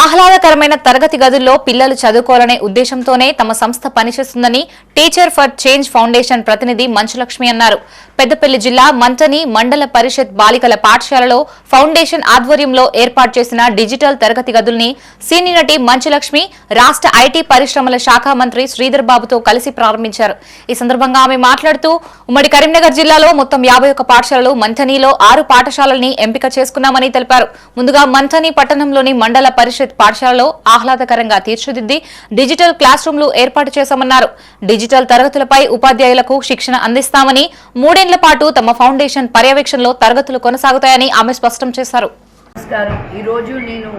ఆహ్లాదకరమైన తరగతి గదుల్లో పిల్లలు చదువుకోవాలనే ఉద్దేశంతోనే తమ సంస్థ పనిచేస్తుందని టీచర్ ఫర్ చేంజ్ ఫౌండేషన్ ప్రతినిధి మంచులక్ష్మి అన్నారు. పెద్దపల్లి జిల్లా మంతని మండల పరిషత్ బాలికల పాఠశాలలో ఫౌండేషన్ ఆధ్వర్యంలో ఏర్పాటు చేసిన డిజిటల్ తరగతి గదుల్ని సీనియర్ నటి మంచులక్ష్మి రాష్ట్ర ఐటీ పరిశ్రమల శాఖ మంత్రి శ్రీధర్ బాబుతో కలిసి ప్రారంభించారు. ఈ సందర్భంగా ఆమె మాట్లాడుతూ ఉమ్మడి కరీంనగర్ జిల్లాలో మొత్తం యాభై ఒక్క పాఠశాలలు మంథనీలో ఆరు పాఠశాలల్ని ఎంపిక చేసుకున్నామని తెలిపారు. ముందుగా మంథని పట్టణంలోని మండల పరిషత్ పాఠశాలలో ఆహ్లాదకరంగా తీర్చిదిద్ది డిజిటల్ క్లాస్ రూమ్లు ఏర్పాటు చేశామన్నారు. డిజిటల్ తరగతులపై ఉపాధ్యాయులకు శిక్షణ అందిస్తామని మూడేళ్ళ పాటు తమ ఫౌండేషన్ పర్యవేక్షణలో తరగతులు కొనసాగుతాయని ఆమె స్పష్టం చేశారు. నమస్కారం. ఈరోజు నేను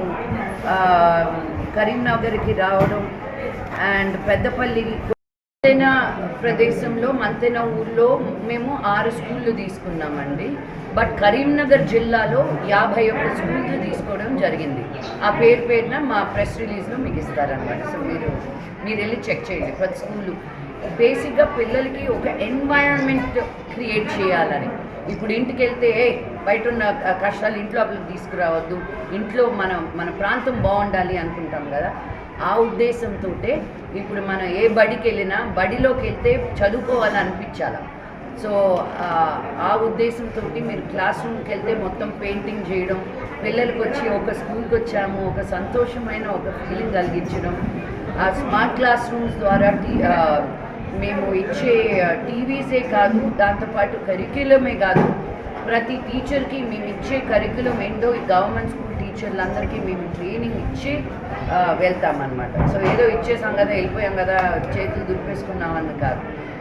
కరీంనగర్కి రావడం అండ్ పెద్దపల్లి మంతెన ప్రదేశంలో మంతెన ఊర్లో మేము ఆరు స్కూళ్ళు తీసుకున్నామండి. బట్ కరీంనగర్ జిల్లాలో యాభై ఒక్క స్కూళ్ళు తీసుకోవడం జరిగింది. ఆ పేరు పేరున మా ప్రెస్ రిలీజ్లో మీకు ఇస్తారనమాట సో మీరు మీరు వెళ్ళి చెక్ చేయండి ప్రతి స్కూలు. బేసిక్గా పిల్లలకి ఒక ఎన్వైరాన్మెంట్ క్రియేట్ చేయాలని. ఇప్పుడు ఇంటికి వెళ్తే బయట ఉన్న కష్టాలు ఇంట్లో అప్పుడు తీసుకురావద్దు. ఇంట్లో మనం మన ప్రాంతం బాగుండాలి అనుకుంటాం కదా. ఆ ఉద్దేశంతో ఇప్పుడు మనం ఏ బడికి వెళ్ళినా బడిలోకి వెళ్తే చదువుకోవాలని అనిపించాలి సో ఆ- ఉద్దేశంతో మీరు క్లాస్ రూమ్కి వెళ్తే మొత్తం పెయింటింగ్ చేయడం పిల్లలకి వచ్చి ఒక స్కూల్కి వచ్చాము ఒక సంతోషమైన ఒక ఫీలింగ్ కలిగించడం ఆ స్మార్ట్ క్లాస్ రూమ్స్ ద్వారా టీ మేము ఇచ్చే టీవీసే కాదు దాంతోపాటు కరిక్యులమే కాదు ప్రతి టీచర్కి మేము ఇచ్చే కరికులం ఏంటో ఈ గవర్నమెంట్ స్కూల్ టీచర్లందరికీ మేము ట్రైనింగ్ ఇచ్చి వెళ్తామన్నమాట. సో ఏదో ఇచ్చే సంగతి వెళ్ళిపోయాం కదా చేతులు దులిపేసుకున్నామని కాదు.